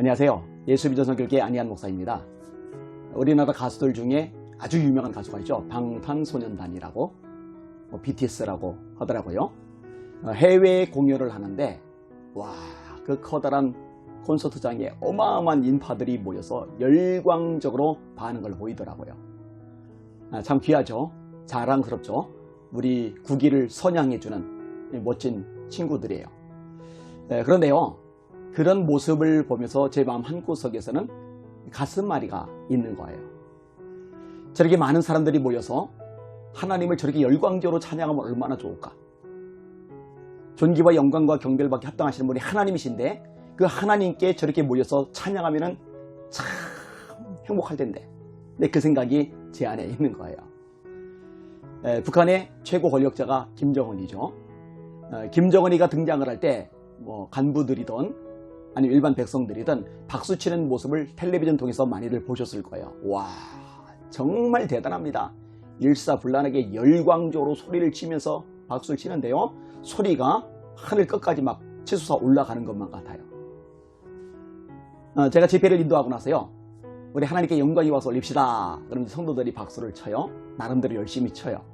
안녕하세요. 예수비전성교회 안희한 목사입니다. 우리나라 가수들 중에 아주 유명한 가수가 있죠. 방탄소년단이라고 뭐 BTS라고 하더라고요. 어, 해외 공연을 하는데 와 그 커다란 콘서트장에 어마어마한 인파들이 모여서 열광적으로 반응을 보이더라고요. 아, 참 귀하죠. 자랑스럽죠. 우리 국위를 선양해주는 멋진 친구들이에요. 네, 그런데요. 그런 모습을 보면서 제 마음 한구석에서는 가슴마리가 있는 거예요. 저렇게 많은 사람들이 모여서 하나님을 저렇게 열광적으로 찬양하면 얼마나 좋을까? 존귀와 영광과 경배를 받게 합당하시는 분이 하나님이신데 그 하나님께 저렇게 모여서 찬양하면 참 행복할 텐데. 근데 그 생각이 제 안에 있는 거예요. 에, 북한의 최고 권력자가 김정은이죠. 어, 김정은이가 등장을 할 때 뭐 간부들이든 아니면 일반 백성들이든 박수 치는 모습을 텔레비전 통해서 많이들 보셨을 거예요. 와 정말 대단합니다. 일사불란하게 열광적으로 소리를 치면서 박수를 치는데요. 소리가 하늘 끝까지 막 치솟아 올라가는 것만 같아요. 어, 제가 집회를 인도하고 나서요. 우리 하나님께 영광이 와서 올립시다. 그럼 성도들이 박수를 쳐요. 나름대로 열심히 쳐요.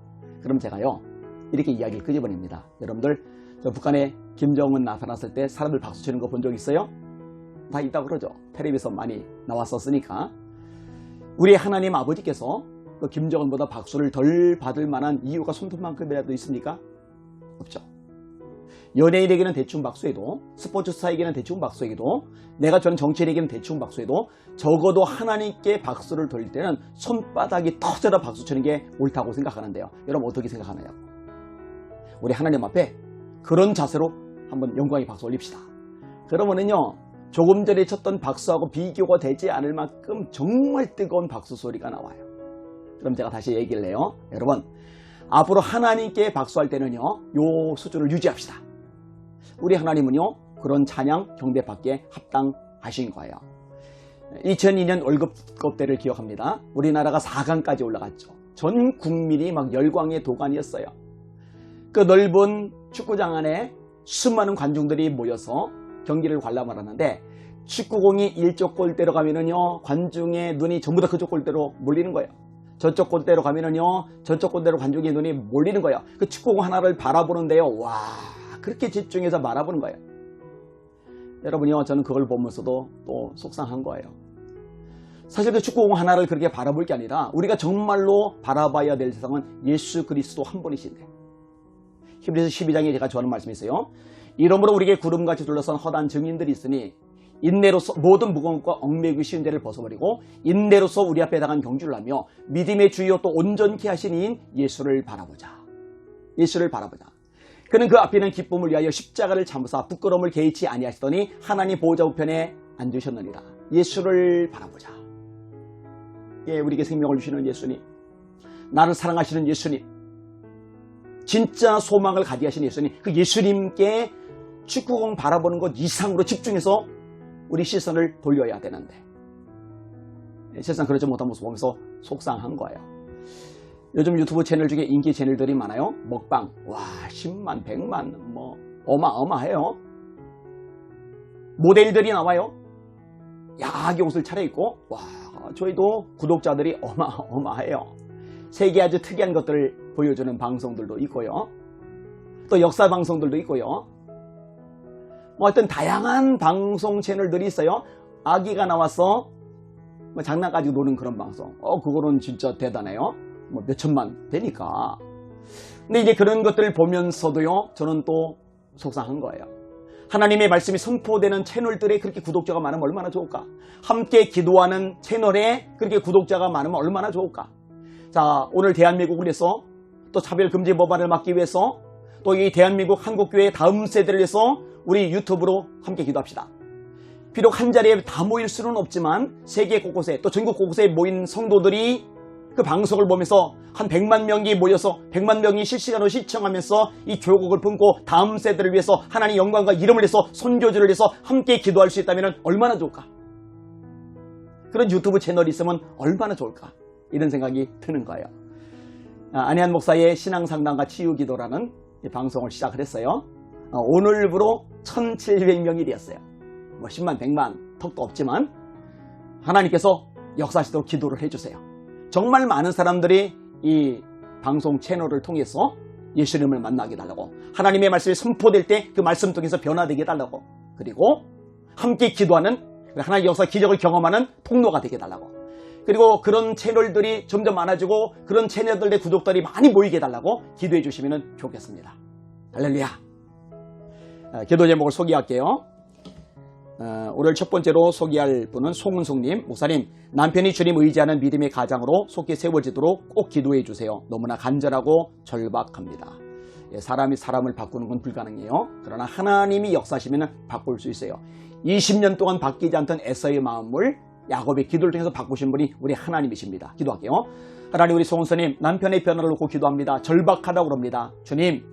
그럼 제가요. 이렇게 이야기를 끄집어냅니다. 여러분들 저 북한에 김정은 나타났을 때 사람들 박수 치는 거 본 적 있어요? 다 있다고 그러죠. 텔레비전 많이 나왔었으니까. 우리 하나님 아버지께서 그 김정은보다 박수를 덜 받을 만한 이유가 손톱만큼이라도 있습니까? 없죠. 연예인에게는 대충 박수해도 스포츠 스타에게는 대충 박수해도 내가 저는 정치인에게는 대충 박수해도 적어도 하나님께 박수를 돌릴 때는 손바닥이 터져라 박수 치는 게 옳다고 생각하는데요. 여러분 어떻게 생각하나요? 우리 하나님 앞에 그런 자세로 한번 영광의 박수 올립시다. 그러면은요 조금 전에 쳤던 박수하고 비교가 되지 않을 만큼 정말 뜨거운 박수 소리가 나와요. 그럼 제가 다시 얘기를 해요. 여러분 앞으로 하나님께 박수할 때는요 요 수준을 유지합시다. 우리 하나님은요 그런 찬양 경배받기에 합당하신 거예요. 2002년 월급급 때를 기억합니다. 우리나라가 4강까지 올라갔죠. 전 국민이 막 열광의 도가니였어요. 그 넓은 축구장 안에 수많은 관중들이 모여서 경기를 관람을 하는데 축구공이 이쪽 골대로 가면은요 관중의 눈이 전부 다 그쪽 골대로 몰리는 거예요. 저쪽 골대로 가면은요 저쪽 골대로 관중의 눈이 몰리는 거예요. 그 축구공 하나를 바라보는데요 와 그렇게 집중해서 바라보는 거예요. 여러분이요 저는 그걸 보면서도 또 속상한 거예요. 사실 그 축구공 하나를 그렇게 바라볼 게 아니라 우리가 정말로 바라봐야 될 세상은 예수 그리스도 한 분이신데 히브리서 12장에 제가 좋아하는 말씀이 있어요. 이러므로 우리에게 구름같이 둘러싼 허단 증인들이 있으니 인내로서 모든 무거운 것과 얽매기 쉬운 데를 벗어버리고 인내로서 우리 앞에 당한 경주를 하며 믿음의 주요 또 온전케 하신 이인 예수를 바라보자. 예수를 바라보자. 그는 그 앞에 있는 기쁨을 위하여 십자가를 참으사 부끄러움을 개의치 아니하시더니 하나님 보호자 우편에 앉으셨느니라. 예수를 바라보자. 예, 우리에게 생명을 주시는 예수님. 나를 사랑하시는 예수님. 진짜 소망을 가지하신 예수님. 그 예수님께 축구공 바라보는 것 이상으로 집중해서 우리 시선을 돌려야 되는데. 예, 세상 그러지 못한 모습 보면서 속상한 거예요. 요즘 유튜브 채널 중에 인기 채널들이 많아요. 먹방. 와, 10만, 100만, 뭐, 어마어마해요. 모델들이 나와요. 야하게 옷을 차려입고, 와, 저희도 구독자들이 어마어마해요. 세계 아주 특이한 것들을 보여주는 방송들도 있고요. 또 역사 방송들도 있고요. 뭐 어떤 다양한 방송 채널들이 있어요. 아기가 나와서 뭐 장난 가지고 노는 그런 방송. 어, 그거는 진짜 대단해요. 뭐 몇천만 되니까. 근데 이제 그런 것들을 보면서도요, 저는 또 속상한 거예요. 하나님의 말씀이 선포되는 채널들에 그렇게 구독자가 많으면 얼마나 좋을까? 함께 기도하는 채널에 그렇게 구독자가 많으면 얼마나 좋을까? 자, 오늘 대한민국을 위해서 또 차별금지 법안을 막기 위해서 또 이 대한민국 한국교회 다음 세대를 위해서 우리 유튜브로 함께 기도합시다. 비록 한 자리에 다 모일 수는 없지만 세계 곳곳에 또 전국 곳곳에 모인 성도들이 그 방송을 보면서 한 100만 명이 모여서 100만 명이 실시간으로 시청하면서 이 교국을 품고 다음 세대를 위해서 하나님 영광과 이름을 위해서 선교주를 위해서 함께 기도할 수 있다면 얼마나 좋을까? 그런 유튜브 채널이 있으면 얼마나 좋을까? 이런 생각이 드는 거예요. 아, 안혜한 목사의 신앙상담과 치유기도라는 이 방송을 시작을 했어요. 어, 오늘부로 1700명이 되었어요. 뭐 10만, 100만 턱도 없지만 하나님께서 역사하시도록 기도를 해주세요. 정말 많은 사람들이 이 방송 채널을 통해서 예수님을 만나게 해달라고 하나님의 말씀이 선포될 때 그 말씀 통해서 변화되게 해달라고 그리고 함께 기도하는 하나님의 역사 기적을 경험하는 통로가 되게 해달라고 그리고 그런 채널들이 점점 많아지고 그런 채널들의 구독들이 많이 모이게 해달라고 기도해 주시면 좋겠습니다. 할렐루야. 어, 기도 제목을 소개할게요. 어, 오늘 첫 번째로 소개할 분은 송은송님 목사님 남편이 주님 의지하는 믿음의 가장으로 속히 세워지도록 꼭 기도해 주세요. 너무나 간절하고 절박합니다. 예, 사람이 사람을 바꾸는 건 불가능해요. 그러나 하나님이 역사하시면 바꿀 수 있어요. 20년 동안 바뀌지 않던 에서의 마음을 야곱의 기도를 통해서 바꾸신 분이 우리 하나님이십니다. 기도할게요. 하나님 우리 송은서님 남편의 변화를 놓고 기도합니다. 절박하다고 그럽니다. 주님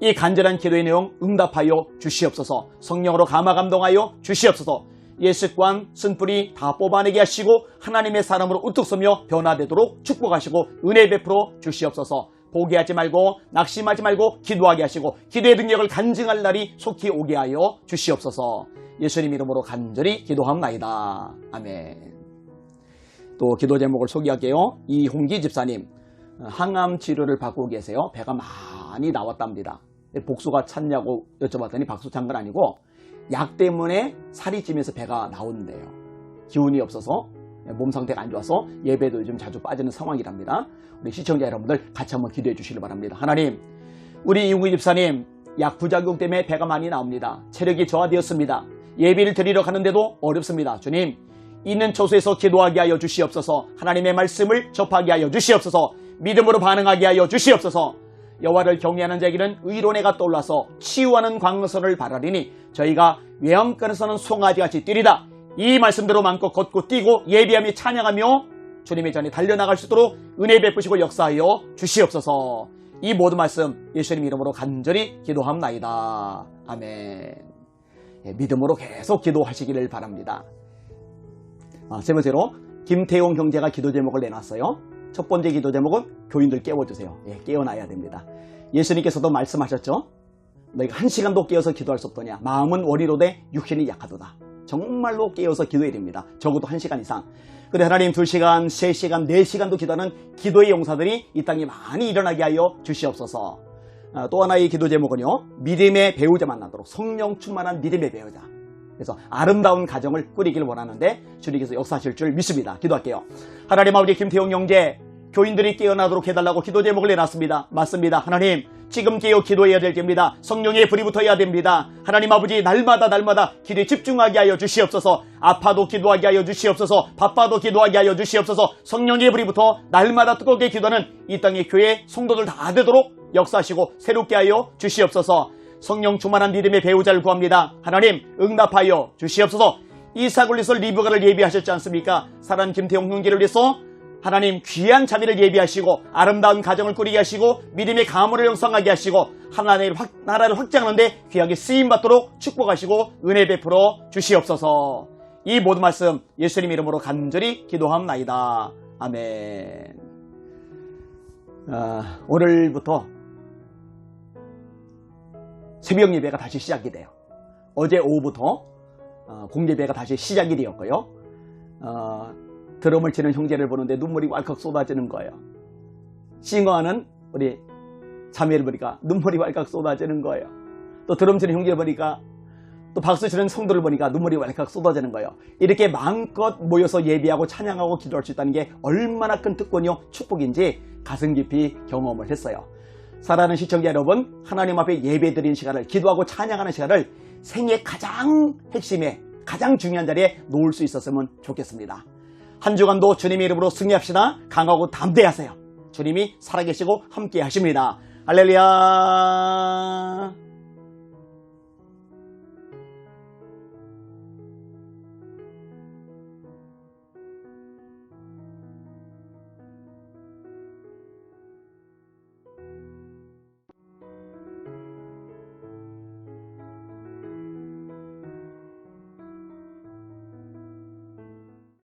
이 간절한 기도의 내용 응답하여 주시옵소서 성령으로 감화 감동하여 주시옵소서 예습관 쓴뿌리 다 뽑아내게 하시고 하나님의 사람으로 우뚝 서며 변화되도록 축복하시고 은혜 베풀어 주시옵소서 포기하지 말고 낙심하지 말고 기도하게 하시고 기도의 능력을 간증할 날이 속히 오게 하여 주시옵소서 예수님 이름으로 간절히 기도합나이다 아멘 또 기도 제목을 소개할게요 이홍기 집사님 항암 치료를 받고 계세요 배가 많이 나왔답니다 복수가 찼냐고 여쭤봤더니 박수 찬 건 아니고 약 때문에 살이 찌면서 배가 나오는데요. 기운이 없어서 몸 상태가 안 좋아서 예배도 요즘 자주 빠지는 상황이랍니다. 우리 시청자 여러분들 같이 한번 기도해 주시기 바랍니다. 하나님, 우리 이웅희 집사님 약 부작용 때문에 배가 많이 나옵니다. 체력이 저하되었습니다. 예배를 드리러 가는데도 어렵습니다. 주님, 있는 처소에서 기도하게 하여 주시옵소서. 하나님의 말씀을 접하게 하여 주시옵소서. 믿음으로 반응하게 하여 주시옵소서. 여호와를 경외하는 자에게는 의론애가 떠올라서 치유하는 광선을 바라리니 저희가 외양간에서는 송아지같이 뛰리다. 이 말씀대로 마음껏 걷고 뛰고 예비하며 찬양하며 주님의 전에 달려나갈 수 있도록 은혜 베푸시고 역사하여 주시옵소서. 이 모든 말씀 예수님 이름으로 간절히 기도합나이다. 아멘. 예, 믿음으로 계속 기도하시기를 바랍니다. 아, 세 번째로 김태용 형제가 기도 제목을 내놨어요. 첫 번째 기도 제목은 교인들 깨워주세요. 예, 깨어나야 됩니다. 예수님께서도 말씀하셨죠. 너희가 한 시간도 깨어서 기도할 수 없더냐. 마음은 원이로되 육신이 약하도다. 정말로 깨어서 기도해야 됩니다. 적어도 한 시간 이상. 근데 하나님 두 시간, 세 시간, 네 시간도 기도하는 기도의 용사들이 이 땅에 많이 일어나게 하여 주시옵소서. 아, 또 하나의 기도 제목은요. 믿음의 배우자 만나도록 성령 충만한 믿음의 배우자. 그래서 아름다운 가정을 꾸리길 원하는데 주님께서 역사하실 줄 믿습니다. 기도할게요. 하나님 아버지 김태용 형제 교인들이 깨어나도록 해달라고 기도 제목을 내놨습니다. 맞습니다. 하나님 지금 깨어 기도해야 될 때입니다. 성령의 불이 붙어야 됩니다. 하나님 아버지 날마다 날마다 기도에 집중하게 하여 주시옵소서 아파도 기도하게 하여 주시옵소서 바빠도 기도하게 하여 주시옵소서 성령의 불이 붙어 날마다 뜨겁게 기도하는 이 땅의 교회 성도들 다 되도록 역사하시고 새롭게 하여 주시옵소서 성령 충만한 믿음의 배우자를 구합니다. 하나님 응답하여 주시옵소서. 이삭을 위해서 리브가를 예비하셨지 않습니까? 사랑 김태용 형제를 위해서 하나님 귀한 자비를 예비하시고 아름다운 가정을 꾸리게 하시고 믿음의 가문을 형성하게 하시고 하나님의 확, 나라를 확장하는데 귀하게 쓰임 받도록 축복하시고 은혜 베풀어 주시옵소서. 이 모든 말씀 예수님 이름으로 간절히 기도합나이다. 아멘. 아, 오늘부터 새벽 예배가 다시 시작이 돼요. 어제 오후부터 어, 공예배가 다시 시작이 되었고요. 어, 드럼을 치는 형제를 보는데 눈물이 왈칵 쏟아지는 거예요. 싱어하는 우리 자매를 보니까 눈물이 왈칵 쏟아지는 거예요. 또 드럼 치는 형제를 보니까 또 박수 치는 성도를 보니까 눈물이 왈칵 쏟아지는 거예요. 이렇게 마음껏 모여서 예배하고 찬양하고 기도할 수 있다는 게 얼마나 큰 특권이요 축복인지 가슴 깊이 경험을 했어요. 사랑하는 시청자 여러분, 하나님 앞에 예배드리는 시간을 기도하고 찬양하는 시간을 생애 가장 핵심에 가장 중요한 자리에 놓을 수 있었으면 좋겠습니다. 한 주간도 주님의 이름으로 승리합시다. 강하고 담대하세요. 주님이 살아계시고 함께 하십니다. 할렐루야.